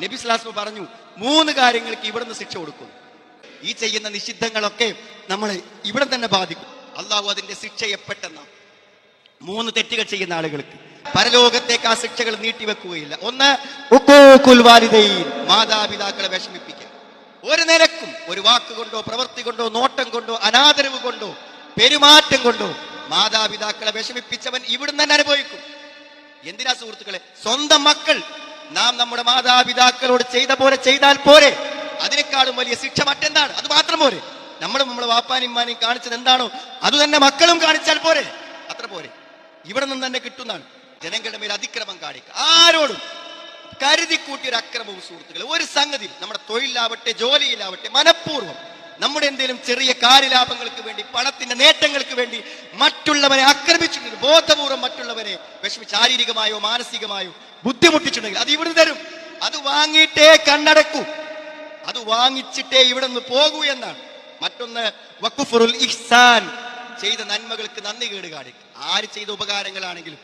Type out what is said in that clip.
നബി സ്ലാസ്മ പറഞ്ഞു മൂന്ന് കാര്യങ്ങൾക്ക് ഇവിടുന്ന് ശിക്ഷ കൊടുക്കും ഈ ചെയ്യുന്ന നിഷിദ്ധങ്ങളൊക്കെ നമ്മൾ ഇവിടെ തന്നെ ബാധിക്കും. അള്ളാഹു അതിന്റെ ശിക്ഷയെ പെട്ടെന്ന് മൂന്ന് തെറ്റുകൾ ചെയ്യുന്ന ആളുകൾക്ക് പരലോകത്തേക്ക് ആ ശിക്ഷകൾ നീട്ടിവെക്കുകയില്ല. ഒന്ന് മാതാപിതാക്കളെ വിഷമിപ്പിക്കുക ഒരു നിരക്കും ഒരു വാക്കുകൊണ്ടോ പ്രവൃത്തി കൊണ്ടോ നോട്ടം കൊണ്ടോ അനാദരവ് കൊണ്ടോ പെരുമാറ്റം കൊണ്ടോ മാതാപിതാക്കളെ വിഷമിപ്പിച്ചവൻ ഇവിടുന്ന് തന്നെ അനുഭവിക്കും. എന്തിനാ സുഹൃത്തുക്കളെ? സ്വന്തം മക്കൾ നാം നമ്മുടെ മാതാപിതാക്കളോട് ചെയ്ത പോലെ ചെയ്താൽ പോരെ. അതിനേക്കാളും വലിയ ശിക്ഷ മറ്റെന്താണ്? അത് മാത്രം പോരെ. നമ്മളും നമ്മുടെ വാപ്പാനിമ്മാനെയും കാണിച്ചത് എന്താണോ അത് തന്നെ മക്കളും കാണിച്ചാൽ പോരെ. അത്ര പോരെ. ഇവിടെ നിന്ന് തന്നെ കിട്ടുന്നതാണ്. ജനങ്ങളുടെ മേൽ അതിക്രമം കാണിക്കുക. ആരോടും കരുതി കൂട്ടിയ ഒരു അക്രമവും സുഹൃത്തുക്കളെ. ഒരു സംഗതി നമ്മുടെ തൊഴിലാവട്ടെ ജോലിയിലാവട്ടെ മനഃപൂർവം നമ്മുടെ എന്തെങ്കിലും ചെറിയ കാര്യലാഭങ്ങൾക്ക് വേണ്ടി പണത്തിന്റെ നേട്ടങ്ങൾക്ക് വേണ്ടി മറ്റുള്ളവരെ ആക്രമിച്ചിട്ടുണ്ട് മറ്റുള്ളവരെ വിഷമി ശാരീരികമായോ മാനസികമായോ ബുദ്ധിമുട്ടിച്ചിട്ടുണ്ടെങ്കിൽ അത് ഇവിടുന്ന് തരും. അത് വാങ്ങിയിട്ടേ കണ്ണടക്കൂ. അത് വാങ്ങിച്ചിട്ടേ ഇവിടെ നിന്ന് പോകൂ എന്നാണ്. മറ്റൊന്ന് വക്കുഫുറുൽ ഇഹ്സാൻ. ചെയ്ത നന്മകൾക്ക് നന്ദി കേട് കാണിക്കും ആര് ചെയ്ത ഉപകാരങ്ങളാണെങ്കിലും